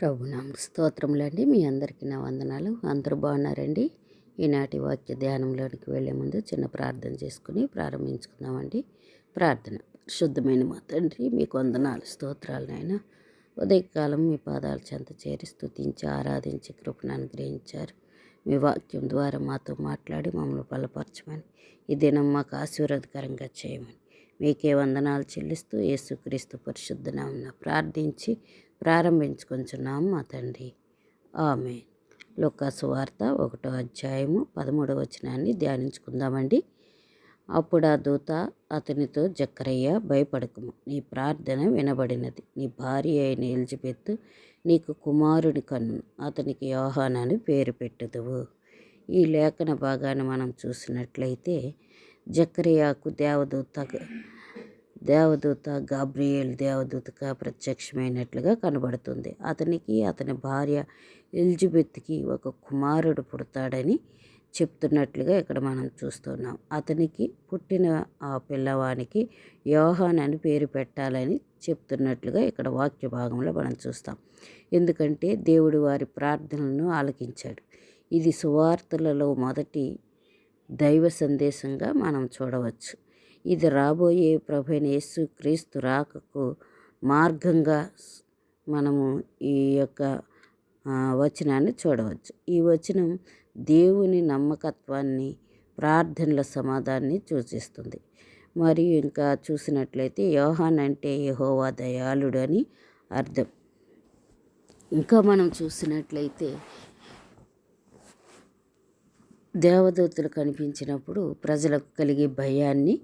ప్రభునామ స్తోత్రములండి. మీ అందరికీ నా వందనాలు. అందరూ బాగున్నారండి? ఈనాటి వాక్య ధ్యానంలోనికి వెళ్ళే ముందు చిన్న ప్రార్థన చేసుకుని ప్రారంభించుకుందామండి. ప్రార్థన. శుద్ధమైన మా తండ్రి మీకు వందనాలు. స్తోత్రాలు నాయన. ఉదయకాలం మీ పాదాలు చెంత చేరి స్థుతించి ఆరాధించి కృపను అనుగ్రహించారు. మీ వాక్యం ద్వారా మాతో మాట్లాడి మమ్మల్ని బలపరచమని ఈ దినం మాకు ఆశీర్వాదకరంగా చేయమని మీకే వందనాలు చెల్లిస్తూ యేసుక్రీస్తు పరిశుద్ధన ఉన్న ప్రార్థించి ప్రారంభించుకొంచున్నాం మా తండ్రి. ఆమె లోకాసు వార్త ఒకటో అధ్యాయము పదమూడవ వచనాన్ని ధ్యానించుకుందామండి. అప్పుడు ఆ దూత అతనితో జక్కరయ్య భయపడకము. నీ ప్రార్థన వినబడినది. నీ భార్య అయిన ఎలిజబెత్ నీకు కుమారుడి కన్ను. అతనికి యోహాన్ పేరు పెట్టదువు. ఈ లేఖన భాగాన్ని మనం చూసినట్లయితే జక్కరయ్యకు దేవదూత దేవదూత గాబ్రియేల్ దేవదూతగా ప్రత్యక్షమైనట్లుగా కనబడుతుంది. అతనికి అతని భార్య ఎలిజబెత్కి ఒక కుమారుడు పుడతాడని చెప్తున్నట్లుగా ఇక్కడ మనం చూస్తున్నాం. అతనికి పుట్టిన ఆ పిల్లవానికి యోహాన్ అని పేరు పెట్టాలని చెప్తున్నట్లుగా ఇక్కడ వాక్య భాగంలో మనం చూస్తాం. ఎందుకంటే దేవుడు వారి ప్రార్థనలను ఆలకించాడు. ఇది సువార్తలలో మొదటి దైవ సందేశంగా మనం చూడవచ్చు. ఇది రాబోయే ప్రభుని యేసు క్రీస్తు రాకకు మార్గంగా మనము ఈ యొక్క వచనాన్ని చూడవచ్చు. ఈ వచనం దేవుని నమ్మకత్వాన్ని ప్రార్థనల సమాధాన్ని సూచిస్తుంది. మరియు ఇంకా చూసినట్లయితే యోహాన్ అంటే యహోవా దయాళుడు అని అర్థం. ఇంకా మనం చూసినట్లయితే దేవదూతలు కనిపించినప్పుడు ప్రజలకు కలిగే భయాన్ని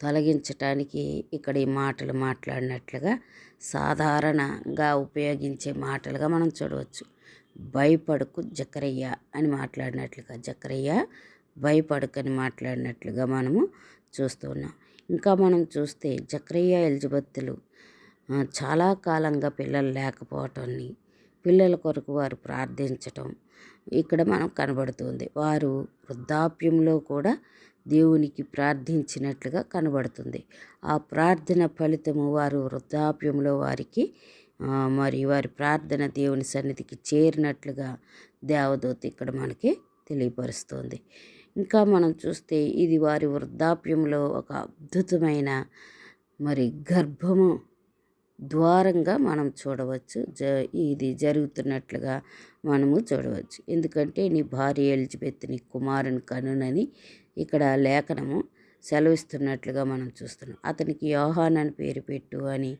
తొలగించటానికి ఇక్కడ ఈ మాటలు మాట్లాడినట్లుగా సాధారణంగా ఉపయోగించే మాటలుగా మనం చూడవచ్చు. భయపడుకు జకరయ్య అని మాట్లాడినట్లుగా జకరయ్య భయపడుకని మాట్లాడినట్లుగా మనము చూస్తున్నాం ఇంకా మనం చూస్తే జకరయ్య ఎలిజబెత్తులు చాలా కాలంగా పిల్లలు లేకపోవటాన్ని పిల్లల కొరకు వారు ప్రార్థించటం ఇక్కడ మనం కనబడుతుంది. వారు వృద్ధాప్యంలో కూడా దేవునికి ప్రార్థించినట్లుగా కనబడుతుంది. ఆ ప్రార్థన ఫలితము వారు వృద్ధాప్యంలో వారికి మరి వారి ప్రార్థన దేవుని సన్నిధికి చేరినట్లుగా దేవదూత ఇక్కడ మనకి తెలియపరుస్తుంది. ఇంకా మనం చూస్తే ఇది వారి వృద్ధాప్యంలో ఒక అద్భుతమైన మరి గర్భము ద్వారంగా మనం చూడవచ్చు. జ ఇది జరుగుతున్నట్లుగా మనము చూడవచ్చు. ఎందుకంటే నీ భార్య ఎలిజబెత్ నీ కుమారుని కనునని ఇక్కడ లేఖనము సెలవిస్తున్నట్లుగా మనం చూస్తున్నాం. అతనికి యోహాన్ అని పేరు పెట్టు అని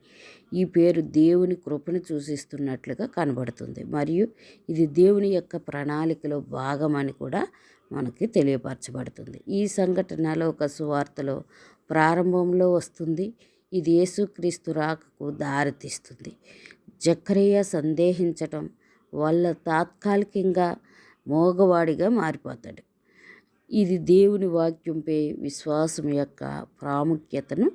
ఈ పేరు దేవుని కృపను సూచిస్తున్నట్లుగా కనబడుతుంది. మరియు ఇది దేవుని యొక్క ప్రణాళికలో భాగమని కూడా మనకి తెలియపరచబడుతుంది. ఈ సంఘటనలో ఒక సువార్తలో ప్రారంభంలో వస్తుంది. ఇది యేసుక్రీస్తు రాకకు దారితీస్తుంది. జక్రయ్య సందేహించటం వల్ల తాత్కాలికంగా మోగవాడిగా మారిపోతాడు. ఇది దేవుని వాక్యంపై విశ్వాసం యొక్క ప్రాముఖ్యతను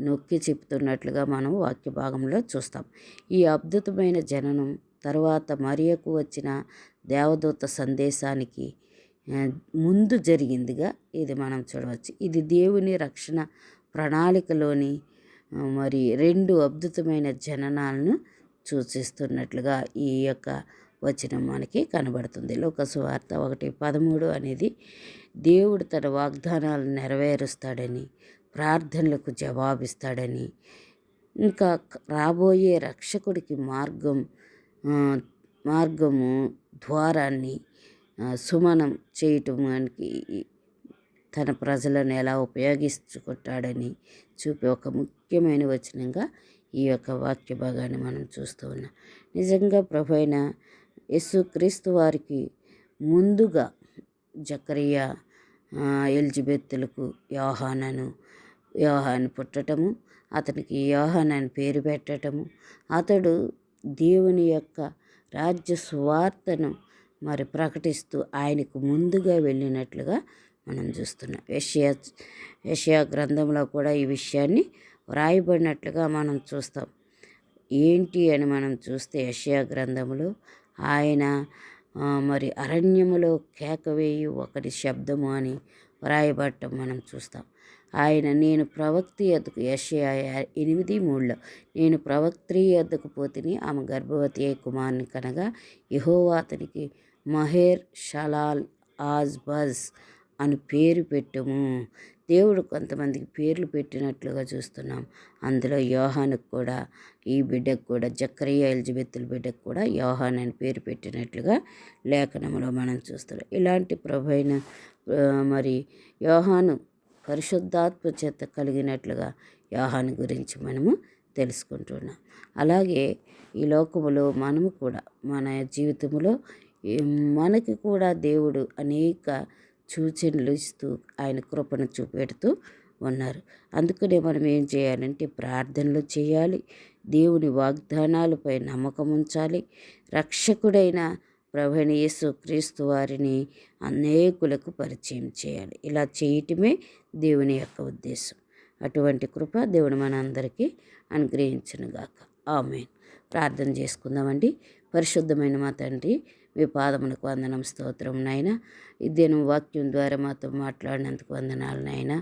నొక్కి చెప్తున్నట్లుగా మనం వాక్య భాగంలో చూస్తాం. ఈ అద్భుతమైన జననం తర్వాత మరియకు వచ్చిన దేవదూత సందేశానికి ముందు జరిగిందిగా ఇది మనం చూడవచ్చు. ఇది దేవుని రక్షణ ప్రణాళికలోని మరి రెండు అద్భుతమైన జననాలను సూచిస్తున్నట్లుగా ఈ యొక్క వచనం మనకి కనబడుతుంది. లోకసువార్త ఒకటి పదమూడు అనేది దేవుడు తన వాగ్దానాలు నెరవేరుస్తాడని ప్రార్థనలకు జవాబిస్తాడని ఇంకా రాబోయే రక్షకుడికి మార్గం మార్గము ద్వారాన్ని సుమనం చేయటానికి తన ప్రజలను ఎలా ఉపయోగించుకుంటాడని చూపే ఒక ముఖ్యమైన వచనంగా ఈ యొక్క వాక్య భాగాన్ని మనం చూస్తూ ఉన్నాం. నిజంగా ప్రభు అయిన యేసుక్రీస్తు వారికి ముందుగా జకరియా ఎలిజబెత్తులకు యోహానను యోహాన్ పుట్టటము అతనికి యోహాన్ అని పేరు పెట్టటము అతడు దేవుని యొక్క రాజ్య సువార్తను మరి ప్రకటిస్తూ ఆయనకు ముందుగా వెళ్ళినట్లుగా మనం చూస్తున్నాం. యషియా యషియా గ్రంథంలో కూడా ఈ విషయాన్ని వ్రాయబడినట్లుగా మనం చూస్తాం. ఏంటి అని మనం చూస్తే యషియా గ్రంథములు ఆయన మరి అరణ్యములో కేకవేయి ఒకటి శబ్దము అని వ్రాయబడటం మనం చూస్తాం. ఆయన నేను ప్రవక్తి ఎద్దుకు యషయా ఎనిమిది మూడులో నేను ప్రవక్త్రి ఎద్దుకు పోతిని ఆమె గర్భవతి అయ్యే కుమారుని కనగా యహోవా అతనికి మహేర్ షలాల్ ఆజ్ బజ్ అని పేరు పెట్టము. దేవుడు కొంతమందికి పేర్లు పెట్టినట్లుగా చూస్తున్నాం. అందులో యోహానికి కూడా ఈ బిడ్డకు కూడా జక్రయ్య ఎలిజబెత్తుల బిడ్డకు కూడా యోహాన్ అని పేరు పెట్టినట్లుగా లేఖనంలో మనం చూస్తున్నాం. ఇలాంటి ప్రభైన మరి యోహాను పరిశుద్ధాత్మ చేత కలిగినట్లుగా యోహాను గురించి మనము తెలుసుకుంటున్నాం. అలాగే ఈ లోకములో మనము కూడా మన జీవితంలో మనకి కూడా దేవుడు అనేక సూచనలు ఇస్తూ ఆయన కృపను చూపెడుతూ ఉన్నారు. అందుకనే మనం ఏం చేయాలంటే ప్రార్థనలు చేయాలి. దేవుని వాగ్దానాలపై నమ్మకం ఉంచాలి. రక్షకుడైన ప్రభుని యేసు క్రీస్తు వారిని అనేకులకు పరిచయం చేయాలి. ఇలా చేయటమే దేవుని యొక్క ఉద్దేశం. అటువంటి కృప దేవుడు మనందరికీ అనుగ్రహించునుగాక. ఆమె ప్రార్థన చేసుకుందామండి. పరిశుద్ధమైన మా తండ్రి మీ పాదమునకు వందనం స్తోత్రం నాయన. ఇదేను వాక్యం ద్వారా మాతో మాట్లాడినందుకు వందనాలు నాయన.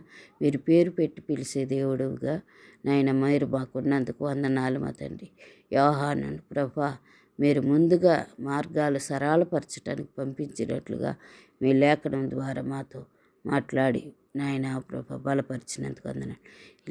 మీరు పేరు పెట్టి పిలిచే దేవుడుగా నాయన మీరు మాకున్నందుకు వందనాలు మా తండ్రి. యోహాను ప్రభా మీరు ముందుగా మార్గాలు సరళపరచడానికి పంపించినట్లుగా మీ లేఖనం ద్వారా మాతో మాట్లాడి నాయన ప్రభ బలపరిచినందుకు వందనాలు.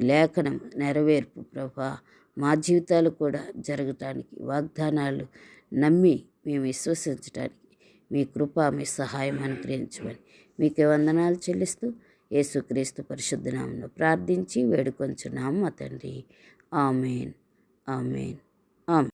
లేఖనం నెరవేర్పు ప్రభా మా జీవితాలు కూడా జరగటానికి వాగ్దానాలు నమ్మి మేము విశ్వసించడానికి మీ కృప మీ సహాయం అనుగ్రహించమని మీకే వందనాలు చెల్లిస్తూ యేసుక్రీస్తు పరిశుద్ధనామను ప్రార్థించి వేడుకొంచున్నాము మా తండ్రి. ఆమెన్. ఆమెన్. ఆమెన్.